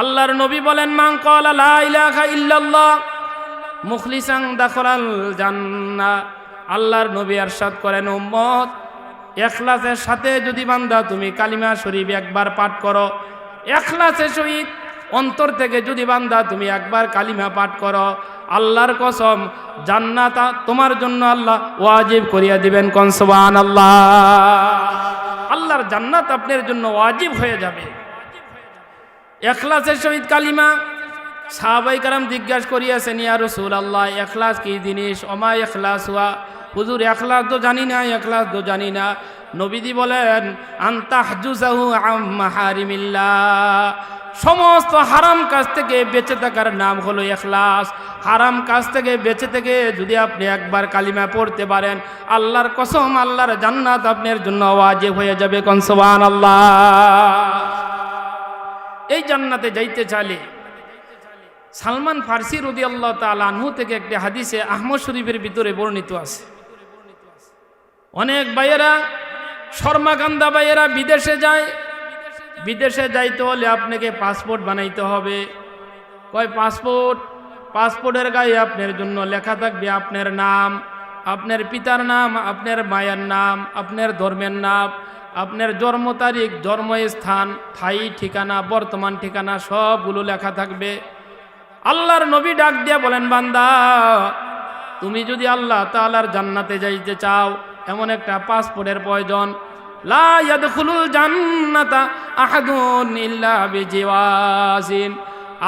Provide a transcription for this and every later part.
আল্লাহর নবী বলেন ইলাহা ইল্লাল্লাহ মুখলিসাং দাখলাল জান্নাহ। আল্লাহর নবী আরশাদ করেন, উম্মত, এখলাসের সাথে যদি বান্দা তুমি কালিমা শরীফ একবার পাঠ করো, এখলাসের সহিত অন্তর থেকে যদি বান্দা তুমি একবার কালিমা পাঠ করো, আল্লাহর কসম জান্নাত তোমার জন্য আল্লাহ ওয়াজিব করিয়া দিবেন কনসবান আল্লাহ আল্লাহর জান্নাত আপনার জন্য ওয়াজিব হয়ে যাবে। এখলাসের সহিত কালিমা সাহাবাই কারাম জিজ্ঞাসা করিয়াছেন, ইয়া রসুল আল্লাহ এখলাস কি জিনিস? অমা এখলাস হুয়া? হুজুর, এখলাস তো জানি না, এখলাস তো জানি না। নবীদি বলেন আন্তাহজুজাহু আম্মাহারিমিল্লাহ সমস্ত হারাম কাজ থেকে বেঁচে থাকার নাম হলো এখলাস। হারাম কাজ থেকে বেঁচে থেকে যদি আপনি একবার কালিমা পড়তে পারেন, আল্লাহর কসম, আল্লাহর জান্নাত আপনার জন্য ওয়াজিব হয়ে যাবে কনসবান আল্লাহ এই জান্নাতে যাইতে চাইলে সালমান ফার্সি রদি আল্লাহ তালু থেকে একটি হাদিসে আহমদ শরীফের ভিতরে বর্ণিত আছে। অনেক ভাইয়েরা, শর্মাকান্দা ভাইয়েরা বিদেশে যায়। বিদেশে যাইতে হলে আপনাকে পাসপোর্ট বানাইতে হবে। কয় পাসপোর্ট? পাসপোর্টের গায়ে আপনার জন্য লেখা থাকবে আপনার নাম, আপনার পিতার নাম, আপনার মায়ের নাম, আপনার ধর্মের নাম। আপনার জন্ম তারিখ, জন্মস্থান স্থায়ী ঠিকানা, বর্তমান ঠিকানা, সবগুলো লেখা থাকবে। আল্লাহর নবী ডাক দিয়া বলেন, বান্দা, তুমি যদি আল্লাহ তাআলার জান্নাতে যাইতে চাও, এমন একটা পাসপোর্টের প্রয়োজন।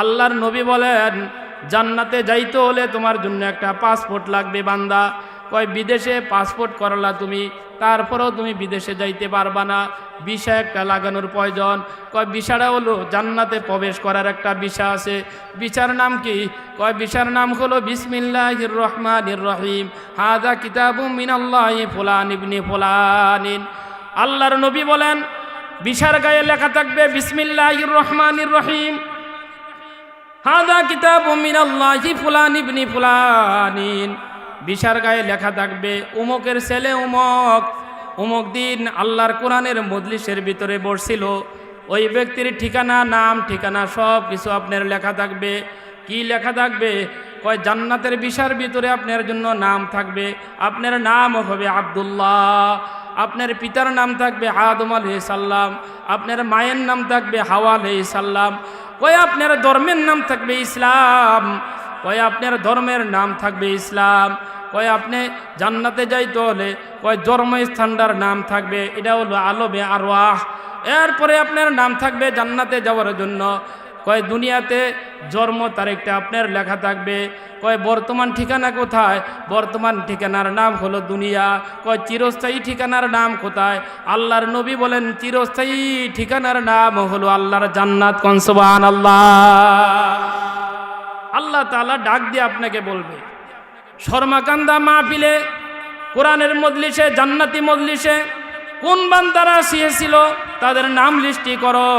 আল্লাহর নবী বলেন, জান্নাতে যাইতে হলে তোমার জন্য একটা পাসপোর্ট লাগবে, বান্দা। কয়, বিদেশে পাসপোর্ট করলা তুমি, তারপরেও তুমি বিদেশে যাইতে পারবা না। বিষা একটা লাগানোর প্রয়োজন। কয় বিষাটা হলো জান্নাতে প্রবেশ করার একটা বিষা আছে। বিষার নাম কি? কয় বিষার নাম হলো বিসমিল্লাহির রহমানির রহিম। হাদা কিতাবু মিনাল্লাহ ফুলান ইবনি ফুলানিন। আল্লাহর নবী বলেন বিষার গায়ে লেখা থাকবে বিসমিল্লাহির রহমানির রহিম। হাদা কিতাব মিনাল্লাহি ফুলান ইবনি ফুলানিন। বিশার গায়ে লেখা থাকবে, উমকের ছেলে উমক। উমক দিন আল্লাহর কোরআনের মজলিসের ভিতরে বসছিল। ওই ব্যক্তির ঠিকানা, নাম, ঠিকানা সব কিছু আপনার লেখা থাকবে। কি লেখা থাকবে? কয়, জান্নাতের বিশার ভিতরে আপনার জন্য নাম থাকবে। আপনার নাম হবে আবদুল্লাহ। আপনার পিতার নাম থাকবে আদম আলহ সাল্লাম আপনার মায়ের নাম থাকবে হাওয়া আলহ সাল্লাম কয়, আপনার ধর্মের নাম থাকবে ইসলাম। কয় আপনার ধর্মের নাম থাকবে ইসলাম? কয় আপনি জান্নাতে যাইতে হলে কয় জন্মস্থানটার নাম থাকবে? এটা হলো আলবে আরওয়াহ। এরপরে আপনার নাম থাকবে জান্নাতে যাওয়ার জন্য। কয় দুনিয়াতে জন্ম তারিখটা আপনার লেখা থাকবে। কয় বর্তমান ঠিকানা কোথায়? বর্তমান ঠিকানার নাম হলো দুনিয়া। কয় চিরস্থায়ী ঠিকানার নাম কোথায়? আল্লাহর নবী বলেন, চিরস্থায়ী ঠিকানার নাম হলো আল্লাহর জান্নাত। কনসবান আল্লাহ আল্লাহ তালা ডাক দিয়ে আপনাকে বলবে, শর্মাকান্দা মাহফিলে, কোরআনের মজলিসে, জান্নাতি মজলিসে কোন বান্দারা শিয়েছিল তাদের নাম লিস্টি করো।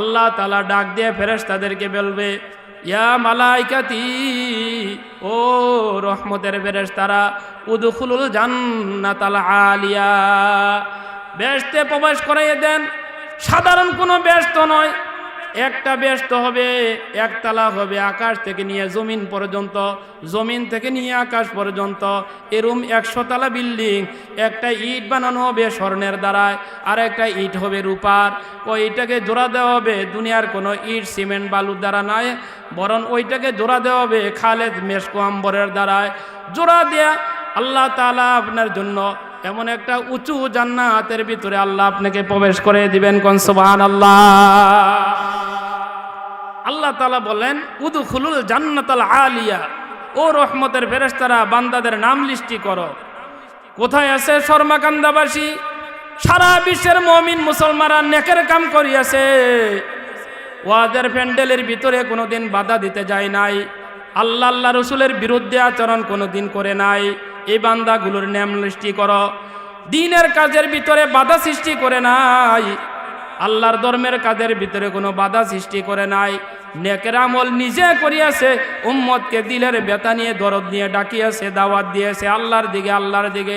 আল্লাহ তালা ডাক দিয়ে ফেরেস তাদেরকে বলবে, ইয়া মালাইকাতি, ও রহমতের ফেরেস তারা উদুখুলুল জান্নাত আল আলিয়া। বেশতে প্রবেশ করাইয়ে দেন। সাধারণ কোনো ব্যস্ত নয়। একটা ব্যস্ত হবে, একতলা হবে, আকাশ থেকে নিয়ে জমিন পর্যন্ত, জমিন থেকে নিয়ে আকাশ পর্যন্ত, এরম একশো তলা বিল্ডিং, একটা ইট বানানো হবে স্বর্ণের দ্বারায়, আর একটা ইট হবে রূপার। ওইটাকে জোড়া দেওয়া হবে, দুনিয়ার কোনো ইট, সিমেন্ট, বালুর দ্বারা নয় বরং ওইটাকে জোড়া দেওয়া হবে খালেদ মেসকো আম্বরের দ্বারায়। জোড়া দেয়া আল্লাহ তালা আপনার জন্য এমন একটা উঁচু জান্নাতের ভিতরে আল্লাহ আপনাকে প্রবেশ করে দিবেন কনসবান আল্লাহ আল্লাহ তালা বলেন উদু খুলুল জান্নাতাল আলিয়া। ও রহমতের ফেরেস্তারা বান্দাদের নাম লিস্টি করো। কোথায় আছে শর্মাকান্দাবাসী? সারা বিশ্বের মমিন মুসলমানরা নেকের কাম করিয়াছে। ওয়াদের প্যান্ডেলের ভিতরে কোনোদিন বাধা দিতে যায় নাই। আল্লাহ আল্লাহ রসুলের বিরুদ্ধে আচরণ কোনোদিন করে নাই। এই বান্দাগুলোর লিস্টি করো। দিনের কাজের ভিতরে বাধা সৃষ্টি করে নাই। আল্লাহর ধর্মের কাজের ভিতরে কোনো বাধা সৃষ্টি করে নাই। নেকের আমল নিজে করিয়াছে, উম্মতকে দিলের বেতা নিয়ে, দরদ নিয়ে ডাকিয়াছে, দাওয়াত দিয়েছে, আল্লাহর দিকে আল্লাহর দিকে।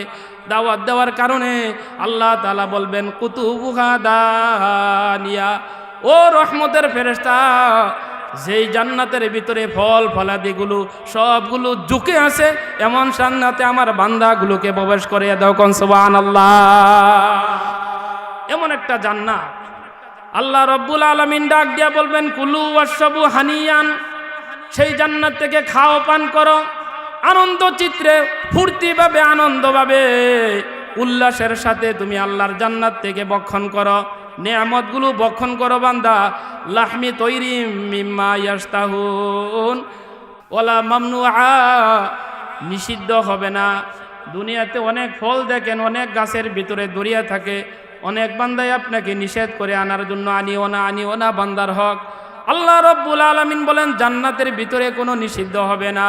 দাওয়াত দেওয়ার কারণে আল্লাহ তালা বলবেন, কুতুবুহা দানিয়া। ও রহমতের ফেরেস্তা যেই জান্নাতের ভিতরে ফল ফলাদিগুলো সবগুলো ঝুঁকে আছে, এমন জান্নাতে আমার বান্দাগুলোকে প্রবেশ করে দাও কনসবান আল্লাহ এমন একটা জান্নাত। আল্লাহ রব্বুল আলমিন ডাক দিয়া বলবেন, কুলু ওয়াসবু হানিয়ান। সেই জান্নাত থেকে খাও, পান করো। আনন্দ চিত্রে, ফুর্তিভাবে, আনন্দভাবে, উল্লাসের সাথে তুমি আল্লাহর জান্নাত থেকে বক্ষণ করো। নেয়ামতগুলো বক্ষণ করো বান্দা। লাহমি তৈরি মিম্মা ইয়াস্তাহুন ওলা মামনু নিষিদ্ধ হবে না। দুনিয়াতে অনেক ফল দেখেন, অনেক গাছের ভিতরে দরিয়া থাকে। অনেক বান্দাই আপনাকে নিষেধ করে আনার জন্য আনিও না আনিও না বান্দার হক। আল্লাহ রব্বুল আলমিন বলেন, জান্নাতের ভিতরে কোনো নিষিদ্ধ হবে না।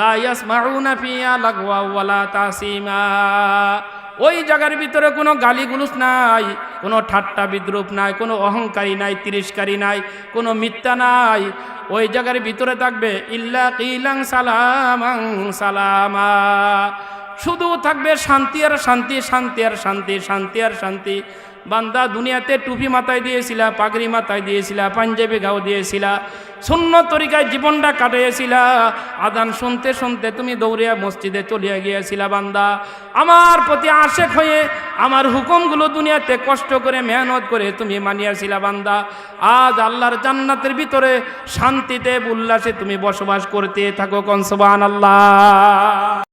লা ইয়াসমাউনা ফিয়া লাগওয়া ওয়ালা তাসিমা। ওই জায়গার ভিতরে কোনো গালিগুলুস নাই, কোনো ঠাট্টা বিদ্রুপ নাই, কোনো অহংকারী নাই তিরস্কারী নাই, কোনো মিথ্যা নাই। ওই জায়গার ভিতরে থাকবে, ইল্লা কিলাং সালামাং সালামা। শুধু থাকবে শান্তি আর শান্তি শান্তি আর শান্তি শান্তি আর শান্তি। বান্দা দুনিয়াতে টুপি মাথায় দিয়েছিলা, পাগড়ি মাথায় দিয়েছিলা, পাঞ্জাবি গাও দিয়েছিলা, শূন্য তরিকায় জীবনটা কাটিয়েছিলা আদান শুনতে শুনতে তুমি দৌড়িয়া মসজিদে চলিয়া গিয়েছিলা বান্দা। আমার প্রতি আশেক হয়ে আমার হুকুমগুলো দুনিয়াতে কষ্ট করে, মেহনত করে তুমি মানিয়াছিলা বান্দা। আজ আল্লাহর জান্নাতের ভিতরে শান্তিতে, উল্লাসে তুমি বসবাস করতে থাকো কনসবান আল্লাহ